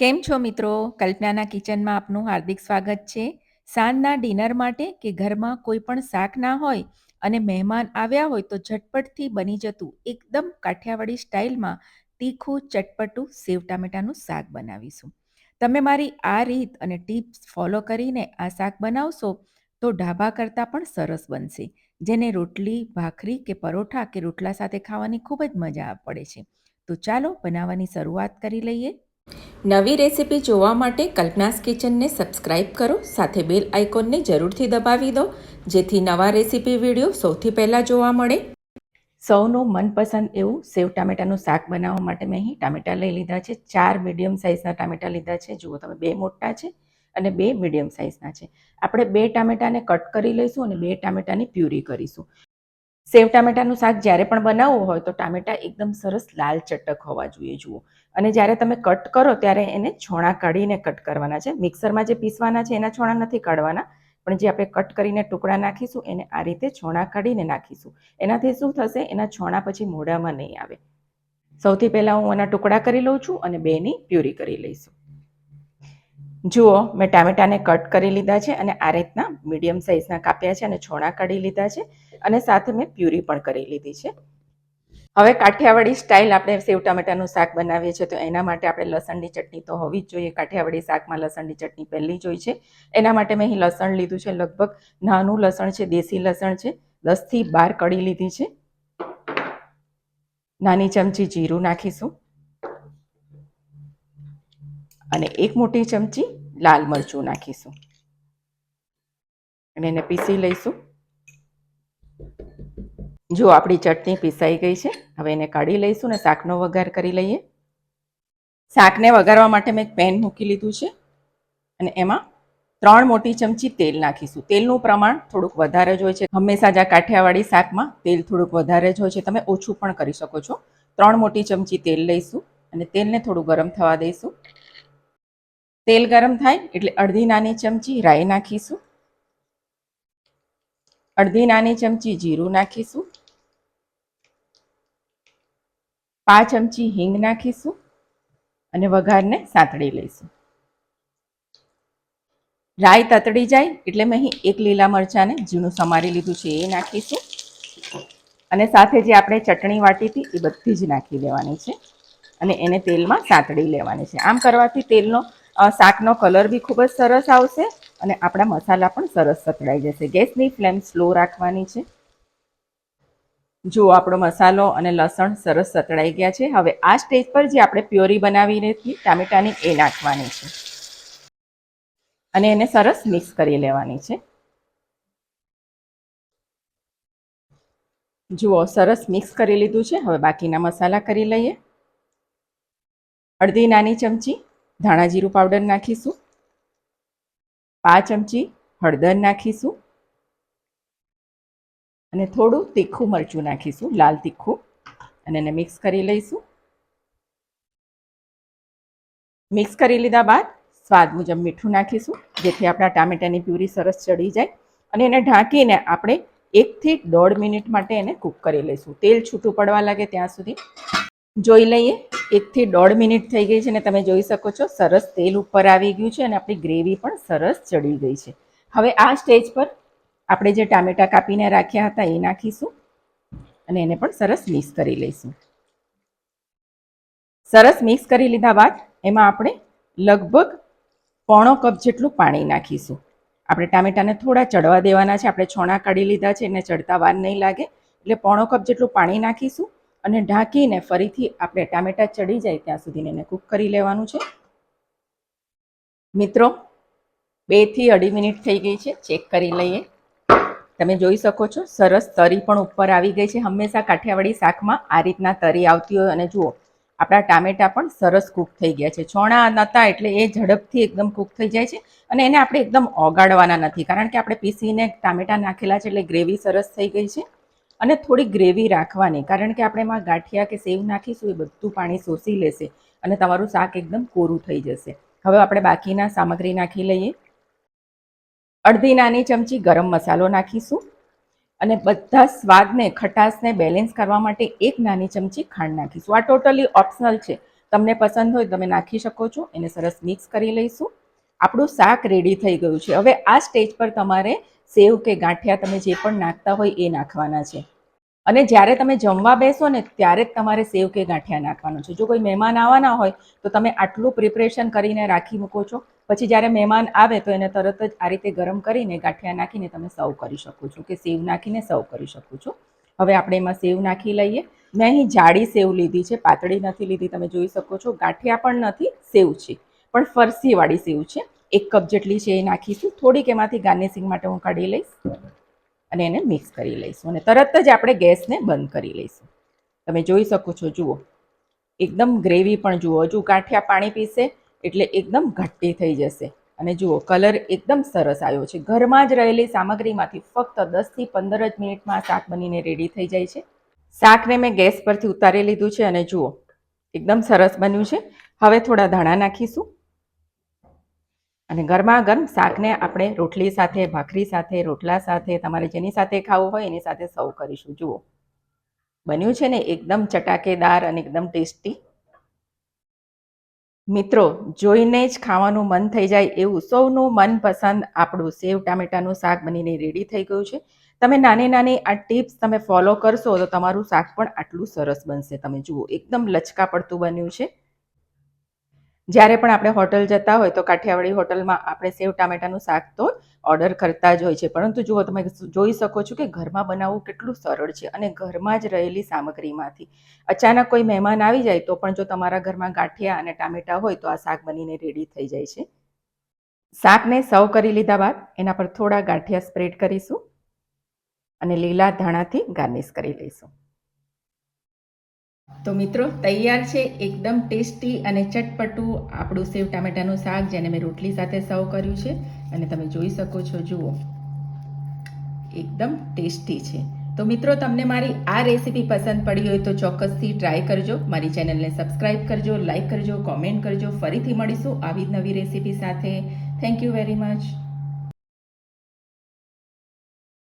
કેમ છો મિત્રો? કલ્પનાના કિચનમાં આપનું હાર્દિક સ્વાગત છે. સાંજના ડિનર માટે કે ઘરમાં કોઈ પણ શાક ના હોય અને મહેમાન આવ્યા હોય તો ઝટપટથી બની જતું એકદમ કાઠિયાવાડી સ્ટાઇલમાં તીખું, ચટપટું, સેવ ટામેટાનું શાક બનાવીશું. તમે મારી આ રીત અને ટિપ્સ ફોલો કરીને આ શાક બનાવશો તો ઢાબા કરતાં પણ સરસ બનશે, જેને રોટલી, ભાખરી કે પરોઠા કે રોટલા સાથે ખાવાની ખૂબ જ મજા પડે છે. તો ચાલો બનાવવાની શરૂઆત કરી લઈએ. નવી રેસિપી જોવા માટે કલ્પનાસ કિચનને સબસ્ક્રાઇબ કરો, સાથે બેલ આઇકોનને જરૂરથી દબાવી દો, જેથી નવા રેસિપી વીડિયો સૌથી પહેલાં જોવા મળે. સૌનું મનપસંદ એવું સેવ ટામેટાનું શાક બનાવવા માટે મેં અહીં ટામેટાં લઈ લીધા છે. ચાર મીડિયમ સાઇઝના ટામેટાં લીધા છે. જુઓ તમે, બે મોટા છે અને બે મીડિયમ સાઇઝના છે. આપણે બે ટામેટાને કટ કરી લઈશું અને બે ટામેટાની પ્યુરી કરીશું. સેવ ટામેટાનું શાક જ્યારે પણ બનાવવું હોય તો ટામેટા એકદમ સરસ લાલ ચટક હોવા જોઈએ, જુઓ. અને જ્યારે તમે કટ કરો ત્યારે એને છોણા કાઢીને કટ કરવાના છે. મિક્સરમાં જે પીસવાના છે એના છોણા નથી કાઢવાના, પણ જે આપણે કટ કરીને ટુકડા નાખીશું એને આ રીતે છોણા કાઢીને નાખીશું. એનાથી શું થશે? એના છોણા પછી મોઢામાં નહીં આવે. સૌથી પહેલાં હું એના ટુકડા કરી લઉં છું અને બેની પ્યુરી કરી લઈશું. જુઓ, મેં ટામેટાને કટ કરી લીધા છે અને આ રીતના મીડિયમ સાઇઝના કાપ્યા છે અને છોણા કાઢી લીધા છે અને સાથે મેં પ્યુરી પણ કરી લીધી છે. હવે કાઠિયાવાડી સ્ટાઇલ આપણે સેવ ટામેટાનું શાક બનાવીએ છીએ તો એના માટે આપણે લસણની ચટણી તો હોવી જ જોઈએ. કાઠિયાવાડી શાકમાં લસણની ચટણી પહેલી જ છે. એના માટે મેં અહીં લસણ લીધું છે. લગભગ નાનું લસણ છે, દેશી લસણ છે. દસથી બાર કડી લીધી છે. નાની ચમચી જીરું નાખીશું. અને એક મોટી ચમચી લાલ મરચું નાખીશું. અને એને પીસી લઈશું. જો આપણી ચટણી પીસાઈ ગઈ છે, હવે એને કાઢી લઈશું ને શાકનો વઘાર કરી લઈએ. શાકને વઘારવા માટે મેં એક પેન મૂકી લીધું છે અને એમાં ત્રણ મોટી ચમચી તેલ નાખીશું. તેલનું પ્રમાણ થોડુંક વધારે જ હોય છે. હંમેશા જ આ કાઠિયાવાડી શાકમાં તેલ થોડુંક વધારે જ હોય છે. તમે ઓછું પણ કરી શકો છો. ત્રણ મોટી ચમચી તેલ લઈશું અને તેલને થોડું ગરમ થવા દઈશું. તેલ ગરમ થાય એટલે અડધી નાની ચમચી રાઈ નાખીશું. અડધી નાની ચમચી જીરું નાખીશું. પાંચ ચમચી હિંગ નાખીશું અને વઘારને સાંતળી લઈશું. રાઈ તતડી જાય એટલે મેં અહીં એક લીલા મરચાંને ઝીણું સમારી લીધું છે, એ નાખીશું. અને સાથે જે આપણે ચટણી વાટી હતી એ બધી જ નાખી દેવાની છે અને એને તેલમાં સાંતળી લેવાની છે. આમ કરવાથી તેલનો શાકનો કલર બી ખૂબ જ સરસ આવશે અને આપણા મસાલા પણ સરસ સતળાઈ જશે. ગેસની ફ્લેમ સ્લો રાખવાની છે. જો આપણો મસાલો અને લસણ સરસ સતળાઈ ગયા છે, હવે આ સ્ટેજ પર જે આપણે પ્યોરી બનાવીને હતી ટામેટાની એ નાખવાની છે. અને એને સરસ મિક્સ કરી લેવાની છે. જુઓ, સરસ મિક્સ કરી લીધું છે. હવે બાકીના મસાલા કરી લઈએ. અડધી નાની ચમચી ધાણા જીરું પાવડર નાખીશું. પાંચ ચમચી હળદર નાખીશું. અને થોડું તીખું મરચું નાખીશું, લાલ તીખું. અને એને મિક્સ કરી લઈશું. મિક્સ કરી લીધા બાદ સ્વાદ મુજબ મીઠું નાખીશું, જેથી આપણા ટામેટાની પ્યુરી સરસ ચડી જાય. અને એને ઢાંકીને આપણે એકથી દોઢ મિનિટ માટે એને કૂક કરી લઈશું. તેલ છૂટું પડવા લાગે ત્યાં સુધી. જોઈ લઈએ. એકથી દોઢ મિનિટ થઈ ગઈ છે અને તમે જોઈ શકો છો, સરસ તેલ ઉપર આવી ગયું છે અને આપણી ગ્રેવી પણ સરસ ચડી ગઈ છે. હવે આ સ્ટેજ પર આપણે જે ટામેટા કાપીને રાખ્યા હતા એ નાખીશું અને એને પણ સરસ મિક્સ કરી લઈશું. સરસ મિક્સ કરી લીધા બાદ એમાં આપણે લગભગ પોણો કપ જેટલું પાણી નાખીશું. આપણે ટામેટાને થોડા ચડવા દેવાના છે, આપણે છોણા કાઢી લીધા છે, એને ચડતા વાર નહીં લાગે. એટલે પોણો કપ જેટલું પાણી નાખીશું અને ઢાંકીને ફરીથી આપણે ટામેટા ચડી જાય ત્યાં સુધી એને કૂક કરી લેવાનું છે. મિત્રો, બેથી અઢી મિનિટ થઈ ગઈ છે ચેક કરી લઈએ. તમે જોઈ શકો છો, સરસ તરી પણ ઉપર આવી ગઈ છે. હંમેશા કાઠિયાવાડી શાકમાં આ રીતના તરી આવતી હોય અને જુઓ, આપણા ટામેટા પણ સરસ કૂક થઈ ગયા છે. છોણા નહોતા એટલે એ ઝડપથી એકદમ કૂક થઈ જાય છે અને એને આપણે એકદમ ઓગાળવાના નથી. કારણ કે આપણે પીસીને ટામેટા નાખેલા છે એટલે ગ્રેવી સરસ થઈ ગઈ છે. અને થોડી ગ્રેવી રાખવાની. કારણ કે આપણે એમાં ગાંઠિયા કે સેવ નાખીશું એ બધું પાણી શોષી લેશે અને તમારું શાક એકદમ કોરું થઈ જશે. હવે આપણે બાકીના સામગ્રી નાખી લઈએ. અડધી નાની ચમચી ગરમ મસાલો નાખીશું અને બધા સ્વાદને, ખટાશને બેલેન્સ કરવા માટે એક નાની ચમચી ખાંડ નાખીશું. આ ટોટલી ઓપ્શનલ છે. તમને પસંદ હોય તમે નાખી શકો છો. એને સરસ મિક્સ કરી લઈશું. આપણું શાક રેડી થઈ ગયું છે. હવે આ સ્ટેજ પર તમારે સેવ કે ગાંઠિયા તમે જે પણ નાખતા હોય એ નાખવાના છે. અને જ્યારે તમે જમવા બેસો ને ત્યારે જ તમારે સેવ કે ગાંઠિયા નાખવાનું છે. જો કોઈ મહેમાન આવવાના હોય તો તમે આટલું પ્રિપરેશન કરીને રાખી મૂકો છો. પછી જ્યારે મહેમાન આવે તો એને તરત જ આ રીતે ગરમ કરીને ગાંઠિયા નાખીને તમે સર્વ કરી શકો છો કે સેવ નાખીને સર્વ કરી શકો છો. હવે આપણે એમાં સેવ નાખી લઈએ. મેં અહીં જાડી સેવ લીધી છે. પાતળી નથી લીધી. તમે જોઈ શકો છો ગાંઠિયા પણ નથી, સેવ છે. પણ ફરસીવાળી સેવ છે. એક કપ જેટલી છે એ નાખીશું. થોડીક એમાંથી ગાર્નિશિંગ માટે હું કાઢી લઈશ અને એને મિક્સ કરી લઈશું. અને તરત જ આપણે ગેસને બંધ કરી લઈશું. તમે જોઈ શકો છો, જુઓ. એકદમ ગ્રેવી પણ જુઓ. હજુ ગાંઠિયા પાણી પીશે એટલે એકદમ ઘટ્ટી થઈ જશે. અને જુઓ, કલર એકદમ સરસ આવ્યો છે. ઘરમાં જ રહેલી સામગ્રીમાંથી ફક્ત દસથી પંદર જ મિનિટમાં શાક બનીને રેડી થઈ જાય છે. શાકને મેં ગેસ પરથી ઉતારી લીધું છે અને જુઓ, એકદમ સરસ બન્યું છે. હવે થોડા ધાણા નાખીશું. અને ગરમા ગરમ શાકને આપણે રોટલી સાથે, ભાખરી સાથે, રોટલા સાથે, તમારે જેની સાથે ખાવું હોય એની સાથે સર્વ કરીશું. જુઓ. બન્યું છે ને એકદમ ચટાકેદાર અને એકદમ ટેસ્ટી. મિત્રો, જોઈને જ ખાવાનું મન થઈ જાય એવું સૌનું મનપસંદ આપણું સેવ ટામેટાનું શાક બનીને રેડી થઈ ગયું છે. તમે નાની નાની આ ટિપ્સ તમે ફોલો કરશો તો તમારું શાક પણ આટલું સરસ બનશે. તમે જુઓ, એકદમ લચકા પડતું બન્યું છે. જ્યારે પણ આપણે હોટલ જતા હોય તો કાઠિયાવાડી હોટલમાં આપણે સેવ ટામેટાનું શાક તો ઓર્ડર કરતા જ હોય છે. પરંતુ જુઓ તમે જોઈ શકો છો કે ઘરમાં બનાવવું કેટલું સરળ છે અને ઘરમાં જ રહેલી સામગ્રીમાંથી. અચાનક કોઈ મહેમાન આવી જાય તો પણ જો તમારા ઘરમાં ગાંઠિયા અને ટામેટા હોય તો આ શાક બનીને રેડી થઈ જાય છે. શાકને સર્વ કરી લીધા બાદ એના પર થોડા ગાંઠિયા સ્પ્રેડ કરીશું અને લીલા ધાણાથી ગાર્નિશ કરી લઈશું. તો મિત્રો, તૈયાર છે એકદમ ટેસ્ટી અને ચટપટું આપણું સેવ ટામેટાનું શાક, જેને મેં રોટલી સાથે સર્વ કર્યું છે. અને તમે જોઈ શકો છો, જુઓ. એકદમ ટેસ્ટી છે. તો મિત્રો, તમને મારી આ રેસીપી પસંદ પડી હોય તો ચોક્કસથી ટ્રાય કરજો. મારી ચેનલને સબસ્ક્રાઇબ કરજો, લાઇક કરજો, કોમેન્ટ કરજો. ફરીથી મળીશું આવી જ નવી રેસીપી સાથે. Thank you very much.